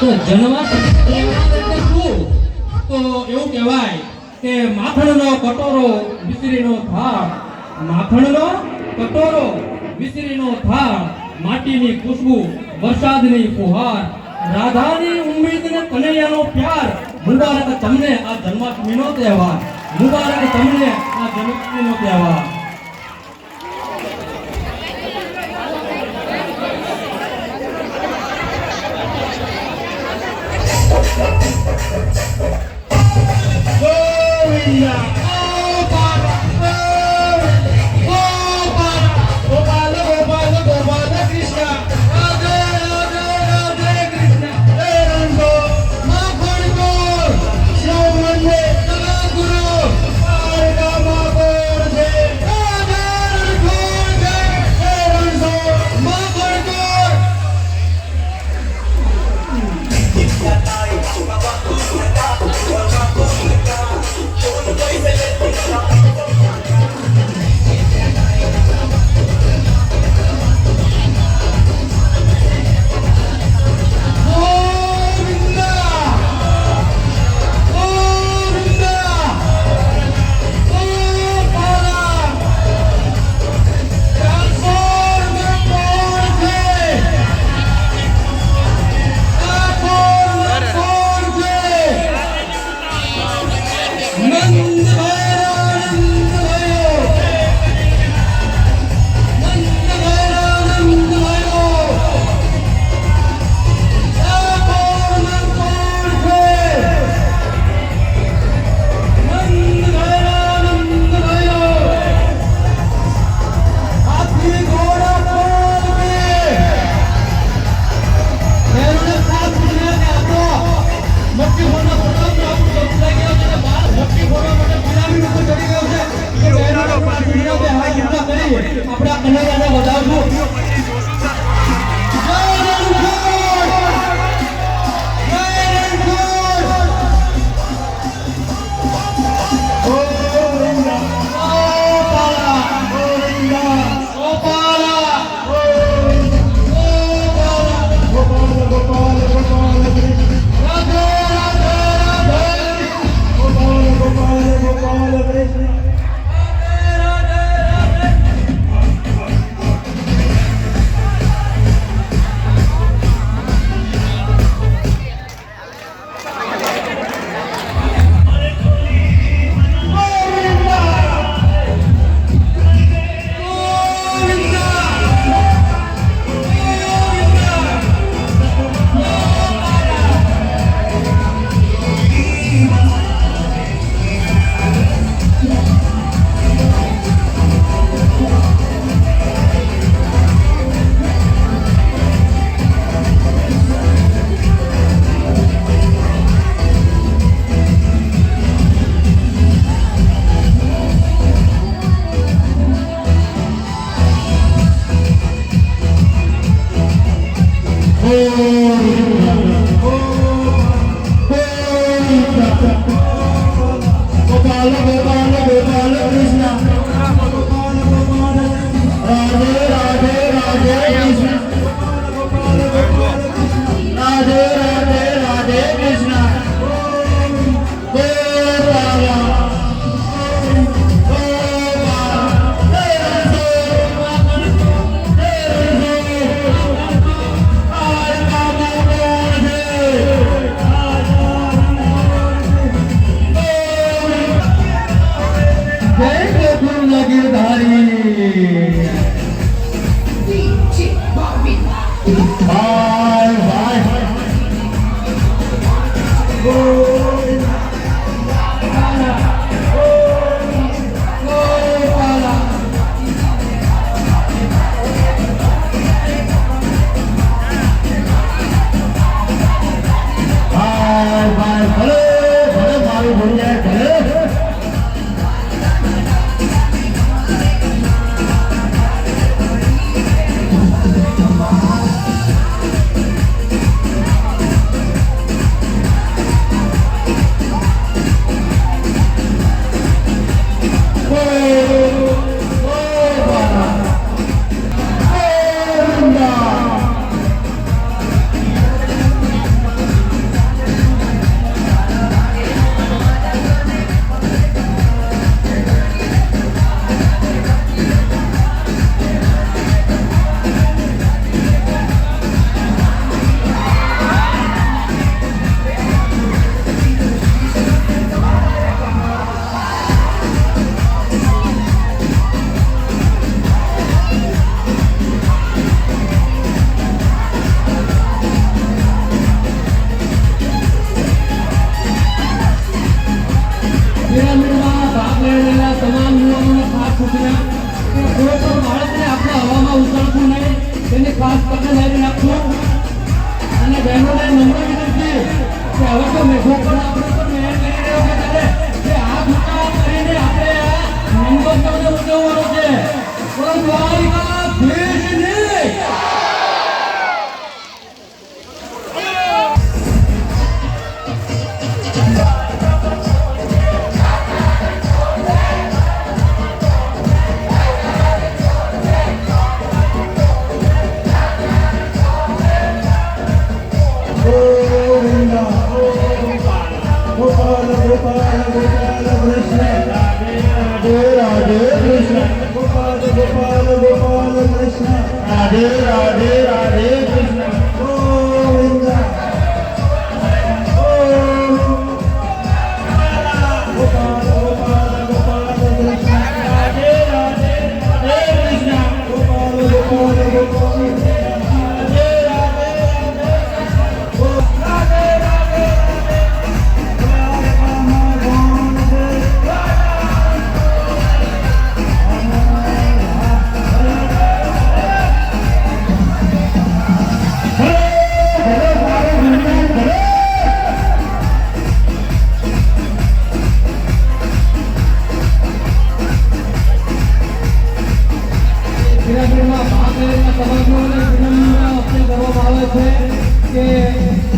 તો જન્મસ એટલે તો એવું કહેવાય કે માખણનો કટોરો વિસરીનો થાળ માખણનો કટોરો વિસરીનો થાળ, માટીની ખુશ્બુ, વરસાદની ફુહાર, રાધાની ઉમ્મીદ ને કનૈયાનો પ્યાર. મુબારક તમને આ જન્માષ્ટમીનો તહેવાર. મુબારક તમને આ જન્માષ્ટમીનો તહેવાર. Hallelujah. అప్పుడు అక్కడ Vai, vai, vai!